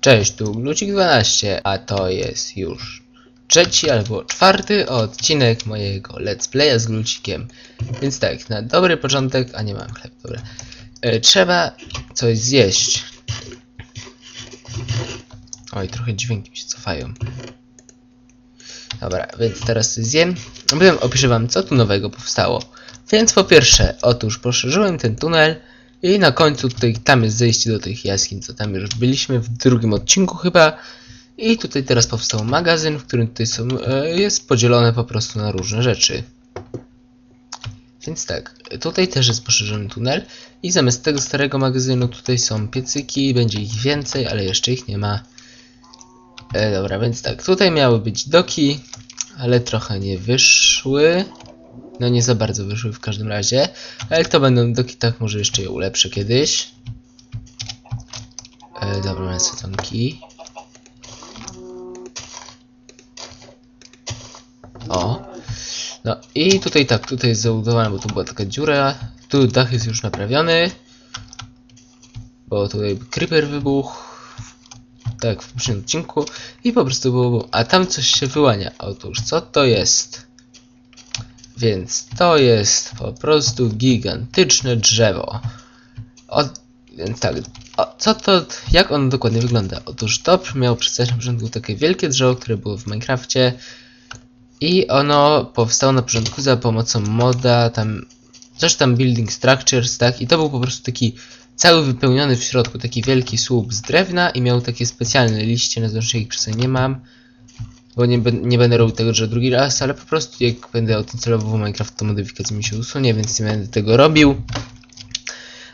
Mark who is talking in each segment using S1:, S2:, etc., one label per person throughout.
S1: Cześć, tu Glucik12, a to jest już trzeci albo czwarty odcinek mojego let's playa z Glucikiem. Więc tak, na dobry początek, a nie mam chleb, dobra. E, trzeba coś zjeść. Oj, trochę dźwięki mi się cofają. Dobra, więc teraz zjem. Potem opiszę wam, co tu nowego powstało. Więc po pierwsze, otóż poszerzyłem ten tunel i na końcu tutaj, tam jest zejście do tych jaskiń, co tam już byliśmy w drugim odcinku chyba. I tutaj teraz powstał magazyn, w którym tutaj są, e, jest podzielone po prostu na różne rzeczy. Więc tak, tutaj też jest poszerzony tunel i zamiast tego starego magazynu tutaj są piecyki, będzie ich więcej, ale jeszcze ich nie ma. E, dobra, więc tak, tutaj miały być doki, ale trochę nie wyszły. No nie za bardzo wyszły w każdym razie. Ale to będą doki, tak może jeszcze je ulepszę kiedyś. E, dobra, mamy setonki. O. No i tutaj tak, tutaj jest zabudowane, bo tu była taka dziura. Tu dach jest już naprawiony. Bo tutaj creeper wybuchł. Tak, w poprzednim odcinku. I po prostu było... A tam coś się wyłania. Otóż, co to jest? Więc to jest po prostu gigantyczne drzewo. O, więc tak, o, co to, jak ono dokładnie wygląda? Otóż to miało przedstawić na początku takie wielkie drzewo, które było w Minecrafcie i ono powstało na początku za pomocą moda, tam coś tam building structures, tak? I to był po prostu taki cały wypełniony w środku, taki wielki słup z drewna i miał takie specjalne liście, na zresztą ich przecież nie mam bo nie, nie będę robił tego, że drugi raz, ale po prostu jak będę o tym celował Minecraft, to modyfikacja mi się usunie, więc nie będę tego robił.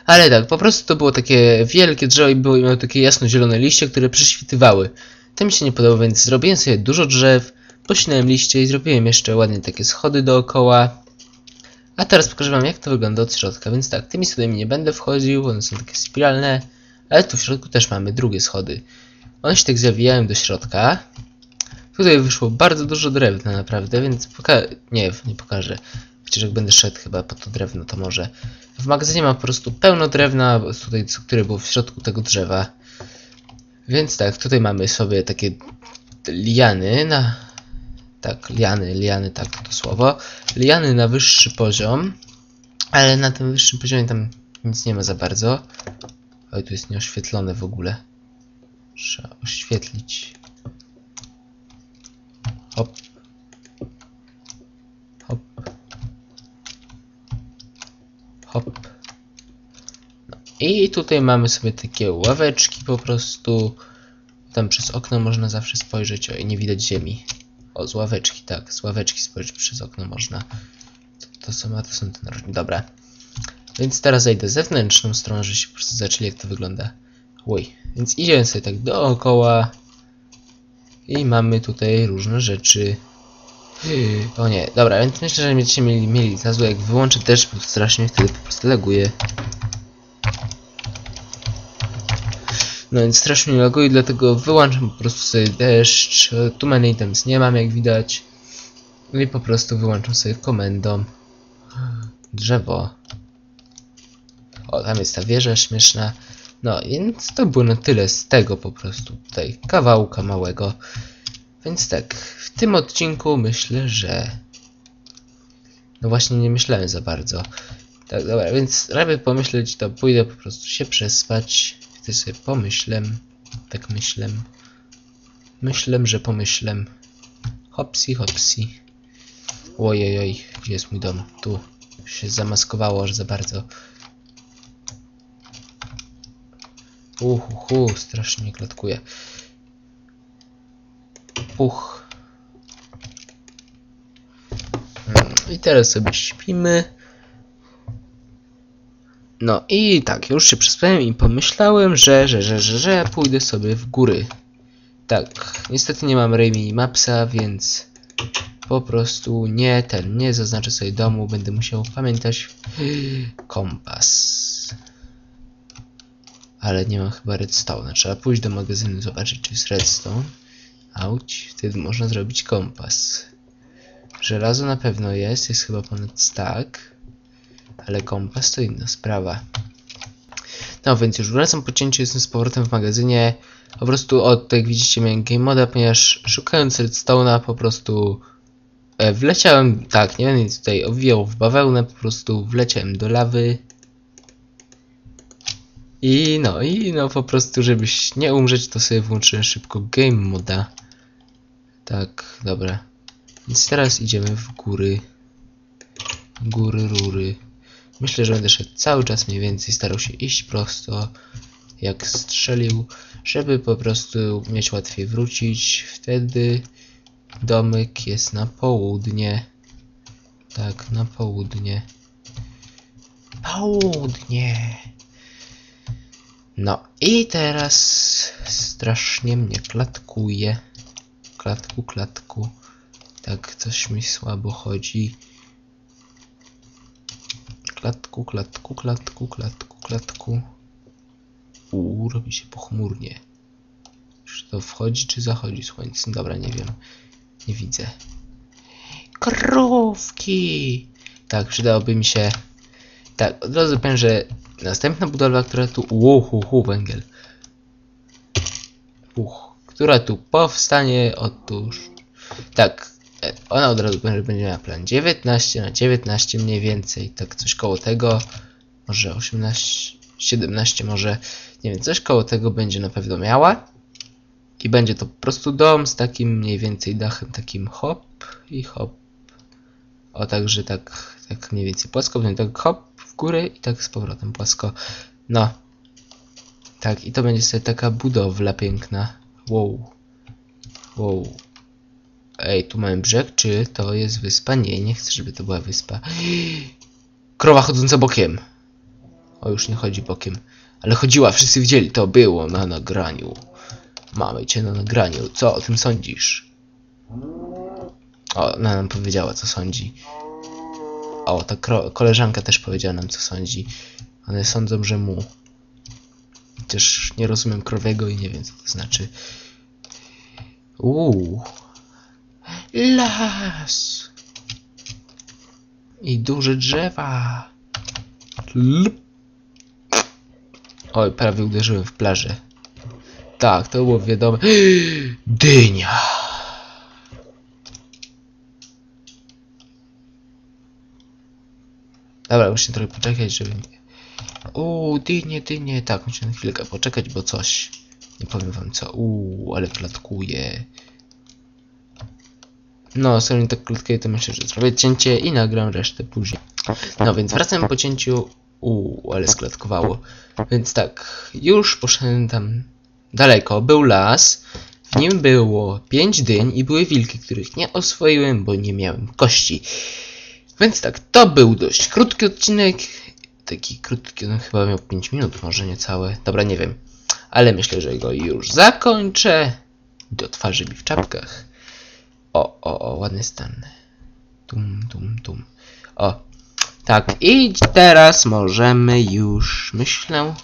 S1: Ale tak, po prostu to było takie wielkie drzewo i było, miało takie jasno-zielone liście, które prześwitywały. To mi się nie podobało, więc zrobiłem sobie dużo drzew, pościnałem liście i zrobiłem jeszcze ładnie takie schody dookoła. A teraz pokażę wam jak to wygląda od środka, więc tak, tymi schodami nie będę wchodził, one są takie spiralne, ale tu w środku też mamy drugie schody. One się tak zawijają do środka, Tutaj wyszło bardzo dużo drewna naprawdę, więc nie, nie pokażę. Chociaż jak będę szedł chyba po to drewno, to może. W magazynie mam po prostu pełno drewna, tutaj, które było w środku tego drzewa. Więc tak, tutaj mamy sobie takie liany na... Tak, liany, liany, tak to słowo. Liany na wyższy poziom, ale na tym wyższym poziomie tam nic nie ma za bardzo. Oj, tu jest nieoświetlone w ogóle. Trzeba oświetlić. Hop. Hop. Hop. No. I tutaj mamy sobie takie ławeczki po prostu. Tam przez okno można zawsze spojrzeć. O, i nie widać ziemi. O, z ławeczki, tak. Z ławeczki spojrzeć przez okno można. To, to są, a to są ten różni. Dobra. Więc teraz zejdę zewnętrzną stroną, żebyście po prostu zobaczyli jak to wygląda. Oj. Więc idziemy sobie tak dookoła. I mamy tutaj różne rzeczy. O nie, dobra, więc myślę, że będziecie mieli, mieli za złe, jak wyłączę też, bo strasznie wtedy po prostu laguje. No więc strasznie mi laguje, dlatego wyłączam po prostu sobie deszcz. Tu many items nie mam, jak widać. I po prostu wyłączam sobie komendą. Drzewo. O, tam jest ta wieża śmieszna. No, więc to było na tyle z tego po prostu tutaj kawałka małego. Więc tak, w tym odcinku myślę, że... No właśnie nie myślałem za bardzo. Tak, dobra, więc żeby pomyśleć, to pójdę po prostu się przespać. Wtedy sobie pomyślę. Tak myślę. Myślę, że pomyślę. Hopsi, hopsi. Ojej, gdzie jest mój dom? Tu się zamaskowało aż za bardzo. Uhuhu, strasznie klatkuje. Puch. I teraz sobie śpimy. No i tak, już się przespałem i pomyślałem, że, że, że, że, że pójdę sobie w góry. Tak, niestety nie mam Ray Mapsa, więc po prostu nie ten, nie zaznaczę sobie domu, będę musiał pamiętać kompas ale nie mam chyba redstone. Trzeba pójść do magazynu zobaczyć, czy jest redstone. Auć, wtedy można zrobić kompas. Żelazo na pewno jest, jest chyba ponad stack, ale kompas to inna sprawa. No więc już wracam po cięciu, jestem z powrotem w magazynie. Po prostu od, jak widzicie, miałem game moda, ponieważ szukając redstone'a po prostu e, wleciałem, tak, nie będę tutaj owijał w bawełnę, po prostu wleciałem do lawy. I no, i no po prostu, żebyś nie umrzeć, to sobie włączyłem szybko game moda. Tak, dobra. Więc teraz idziemy w góry. Góry, rury. Myślę, że będę szedł cały czas mniej więcej, starał się iść prosto, jak strzelił, żeby po prostu mieć łatwiej wrócić. Wtedy domek jest na południe. Tak, na południe. Południe. No i teraz strasznie mnie klatkuje. Klatku, klatku. Tak, coś mi słabo chodzi. Klatku, klatku, klatku, klatku, klatku. Uuu, robi się pochmurnie. Czy to wchodzi, czy zachodzi słońce? Dobra, nie wiem. Nie widzę. Krówki! Tak, przydałoby mi się... Tak, od razu powiem, że następna budowla, która tu... Uhu, hu, węgiel. Uch, która tu powstanie, otóż... Tak, ona od razu będzie miała plan 19 na 19 mniej więcej, tak coś koło tego. Może 18, 17 może, nie wiem, coś koło tego będzie na pewno miała. I będzie to po prostu dom z takim mniej więcej dachem, takim hop i hop. O, także tak, tak mniej więcej płasko, tak hop w górę i tak z powrotem płasko. No. Tak, i to będzie sobie taka budowla piękna. Wow. Wow. Ej, tu mamy brzeg, czy to jest wyspa? Nie, nie chcę, żeby to była wyspa. Krowa chodząca bokiem. O, już nie chodzi bokiem. Ale chodziła, wszyscy widzieli, to było na nagraniu. Mamy cię na nagraniu, co o tym sądzisz? O, ona nam powiedziała, co sądzi. O, ta koleżanka też powiedziała nam, co sądzi. One sądzą, że mu. Chociaż nie rozumiem krowego i nie wiem, co to znaczy. Uuu. Las. I duże drzewa. Lup. Oj, prawie uderzyłem w plażę. Tak, to było wiadome. Dynia. Dobra, muszę trochę poczekać, żeby... Uuu, dynie, dynie. Tak, muszę chwilkę poczekać, bo coś... Nie powiem wam co. Uuu, ale klatkuje. No, skoro tak klatkuje, to myślę, że zrobię cięcie i nagram resztę później. No więc wracam po cięciu. Uuu, ale sklatkowało. Więc tak, już poszedłem tam daleko. Był las, w nim było pięć dyń i były wilki, których nie oswoiłem, bo nie miałem kości. Więc tak, to był dość krótki odcinek. Taki krótki, on chyba miał 5 minut, może nie całe. Dobra, nie wiem. Ale myślę, że go już zakończę. Do twarzy mi w czapkach. O, o, o, ładny stan. Tum, tum, tum. O, tak, i teraz możemy już, myślę...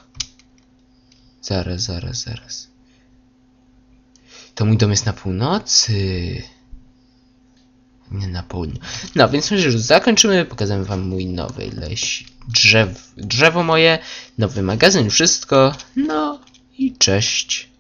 S1: Zaraz, zaraz, zaraz. To mój dom jest na północy. Nie na południu. No, więc myślę, że już zakończymy. Pokażę wam mój nowy leś. Drzew, drzewo moje, nowy magazyn, wszystko. No i cześć.